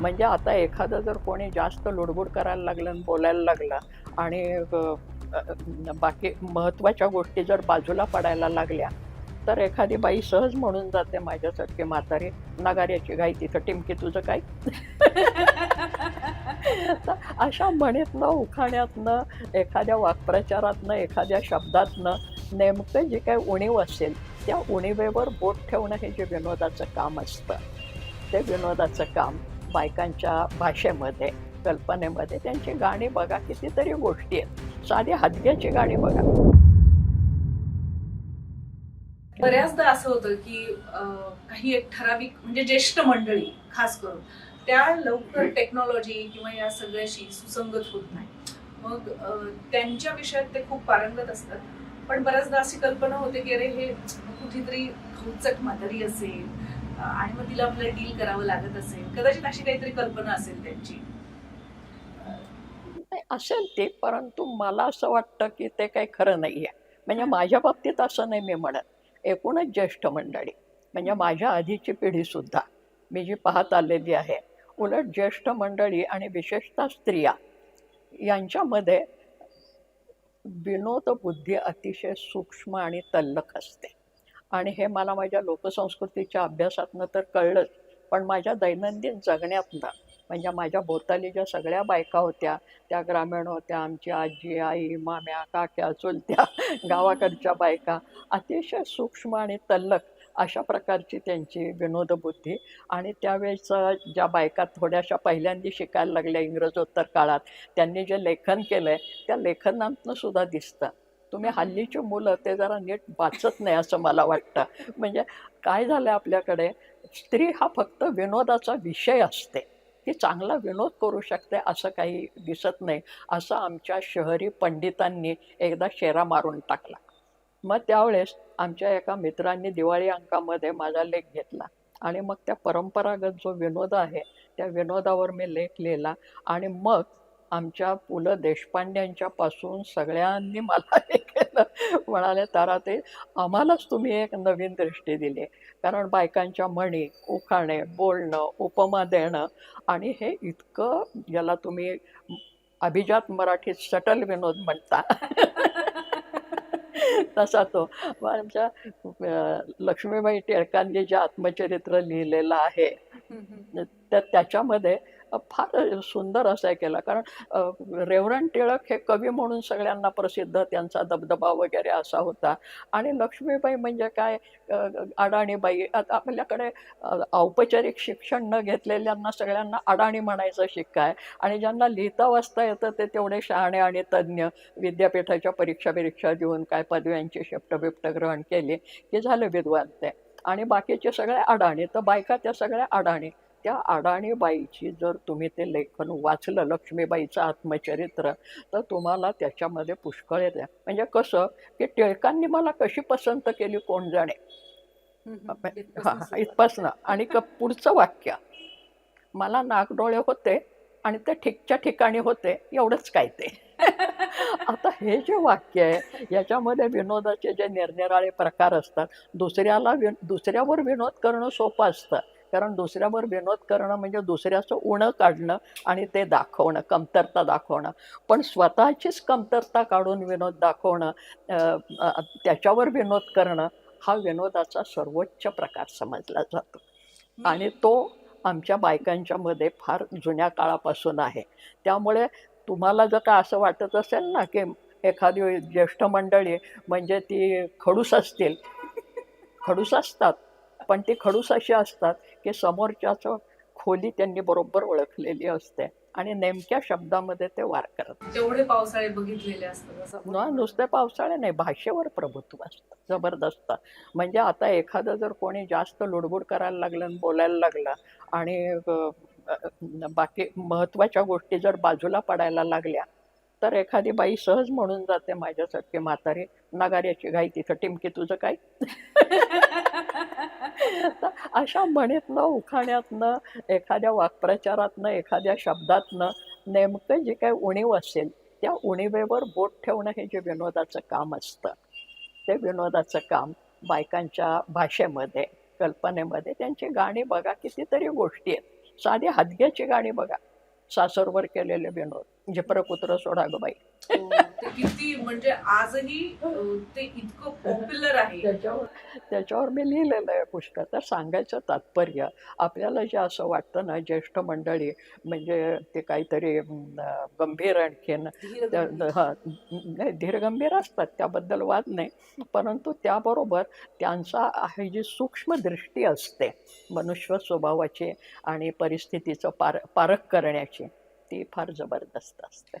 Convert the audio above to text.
म्हणजे आता एखादं जर कोणी जास्त लुडबुड करायला लागलं आणि बोलायला लागलं आणि बाकी महत्त्वाच्या गोष्टी जर बाजूला पडायला लागल्या तर एखादी बाई सहज म्हणून जाते माझ्यासारखी म्हातारी नगाऱ्याची गाय तिथं टिमकी तुझं काय? अशा म्हणीतनं उखाण्यातनं एखाद्या वाक्प्रचारातनं एखाद्या शब्दातनं नेमकं जे काही उणीव असेल त्या उणीवेवर बोट ठेवणं हे जे विनोदाचं काम असतं. ते विनोदाचं काम बायकांच्या भाषेमध्ये कल्पनेमध्ये त्यांची गाणी बघा कितीतरी गोष्टी आहेत. साधी हादग्याची गाणी बघा. बऱ्याचदा असं होतं की काही एक ठराविक म्हणजे ज्येष्ठ मंडळी खास करून त्या लवकर टेक्नॉलॉजी किंवा या सगळ्याशी सुसंगत होत नाही. मग त्यांच्या विषयात ते खूप पारंगत असतात. पण बऱ्याचदा अशी कल्पना होते की अरे हे कुठेतरी खवचट म्हातारी असेल आणि मग तिला आपल्याला डील करावं लागत असेल. कदाचित अशी काहीतरी कल्पना असेल त्यांची. असेल ते परंतु मला असं वाटतं की ते काही खरं नाही आहे म्हणजे माझ्या बाबतीत असं नाही मी म्हणत. एकूणच ज्येष्ठ मंडळी. म्हणजे माझ्या आधीची पिढीसुद्धा मी जी पाहत आलेली आहे उलट ज्येष्ठ मंडळी आणि विशेषतः स्त्रिया यांच्यामध्ये विनोदबुद्धी अतिशय सूक्ष्म आणि तल्लख असते. आणि हे मला माझ्या लोकसंस्कृतीच्या अभ्यासातनं तर कळलंच. पण माझ्या दैनंदिन जगण्यातनं म्हणजे माझ्या भोवताली ज्या सगळ्या बायका होत्या त्या ग्रामीण होत्या आमची आजी आई माम्या काक्या चुलत्या गावाकडच्या बायका अतिशय सूक्ष्म आणि तल्लक अशा प्रकारची त्यांची विनोदबुद्धी. आणि त्यावेळेचं ज्या बायका थोड्याशा पहिल्यांदा शिकायला लागल्या इंग्रजोत्तर काळात त्यांनी जे लेखन केलं आहे त्या लेखनातनं सुद्धा दिसतं. तुम्ही हल्लीची मुलं ते जरा नीट वाचत नाही असं मला वाटतं. म्हणजे काय झालं आपल्याकडे? स्त्री हा फक्त विनोदाचा विषय असते. ती चांगला विनोद करू शकते असं काही दिसत नाही. असं आमच्या शहरी पंडितांनी एकदा शेरा मारून टाकला. मग त्यावेळेस आमच्या एका मित्रांनी दिवाळी अंकामध्ये माझा लेख घेतला. आणि मग त्या परंपरागत जो विनोद आहे त्या विनोदावर मी लेख लिहिला. आणि मग आमच्या पु ल देशपांड्यांच्या पासून सगळ्यांनी मला हे केलं. म्हणाले तारा ते आम्हालाच तुम्ही एक नवीन दृष्टी दिली. कारण बायकांच्या म्हणी उखाणे बोलणं उपमा देणं आणि हे इतकं ज्याला तुम्ही अभिजात मराठीत सटल विनोद म्हणता. तसा तो. आमच्या लक्ष्मीबाई टिळकांनी जे आत्मचरित्र लिहिलेलं आहे तर त्याच्यामध्ये फार सुंदर असं हे केलं. कारण अ, रेवरन टिळक हे कवी म्हणून सगळ्यांना प्रसिद्ध. त्यांचा दबदबा वगैरे असा होता. आणि लक्ष्मीबाई म्हणजे काय? अडाणीबाई. आता आपल्याकडे औपचारिक शिक्षण न घेतलेल्यांना सगळ्यांना अडाणी म्हणायचं शिक्का आहे. आणि ज्यांना लिहिता वाचता येतं ते तेवढे शहाणे आणि तज्ज्ञ विद्यापीठाच्या परीक्षा बिरीक्षा देऊन काय पदव्यांची शिफ्ट बिफ्ट ग्रहण केली. की झालं विद्वान ते. आणि बाकीचे सगळे अडाणी. तर बायका त्या सगळ्या अडाणी. त्या अडाणी बाईची जर तुम्ही ते लेखन वाचलं लक्ष्मीबाईचं आत्मचरित्र तर तुम्हाला त्याच्यामध्ये पुष्कळ येते. म्हणजे कसं की टिळकांनी मला कशी पसंत केली कोण जाणे? हा इथपासनं. आणि क पुढचं वाक्य. मला नागडोळे होते आणि ते ठिकच्या ठिकाणी होते एवढंच काय ते. आता हे जे वाक्य आहे याच्यामध्ये विनोदाचे जे निरनिराळे प्रकार असतात दुसऱ्याला वि दुसऱ्यावर विनोद करणं सोपं असतं. कारण दुसऱ्यावर विनोद करणं म्हणजे दुसऱ्याचं उणं काढणं आणि ते दाखवणं कमतरता दाखवणं. पण स्वतःचीच कमतरता काढून विनोद दाखवणं त्याच्यावर विनोद करणं हा विनोदाचा सर्वोच्च प्रकार समजला जातो. आणि तो आमच्या बायकांच्यामध्ये फार जुन्या काळापासून आहे. त्यामुळे तुम्हाला जर का असं वाटत असेल ना की एखादी ज्येष्ठ मंडळी म्हणजे ती खडूस असतील खडूस असतात. पण ती खडूस अशी असतात की समोरच्याचं खोली त्यांनी बरोबर ओळखलेली असते आणि नेमक्या शब्दामध्ये ते वार करतात तेवढे पावसाळे बघितलेले असतात नुसते पावसाळे नाही भाषेवर प्रभुत्व असतं जबरदस्त. म्हणजे आता एखादं जर कोणी जास्त लुडबुड करायला लागलं आणि बोलायला लागलं आणि बाकी महत्त्वाच्या गोष्टी जर बाजूला पडायला लागल्या तर एखादी बाई सहज म्हणून जाते माझ्यासारखी म्हातारी नगाऱ्याची गाय तिथं टिमकी तुझं काय? अशा म्हणीतनं उखाण्यातनं एखाद्या वाक्प्रचारातनं एखाद्या शब्दातनं नेमकं जे काही उणीव असेल त्या उणीवेवर बोट ठेवणं हे जे विनोदाचं काम असतं. ते विनोदाचं काम बायकांच्या भाषेमध्ये कल्पनेमध्ये त्यांची गाणी बघा कितीतरी गोष्टी आहेत. साधी हादग्याची गाणी बघा. सासरवर केलेले विनोद जिप्रपुत्र सोडा गबाई बाई हो. ते किती म्हणजे आजही ते इतकं पॉप्युलर आहे. त्याच्यावर त्याच्यावर मी लिहिलेलं आहे पुस्तक तर सांगायचं तात्पर्य आपल्याला जे असं वाटतं ना ज्येष्ठ मंडळी म्हणजे ते काहीतरी गंभीर आणखीन. हा नाही धीरगंभीर असतात त्याबद्दल वाद नाही. परंतु त्याबरोबर त्यांचा आहे जी सूक्ष्म दृष्टी असते मनुष्य स्वभावाची आणि परिस्थितीचं पार पारख करण्याची ती फार जबरदस्त असते.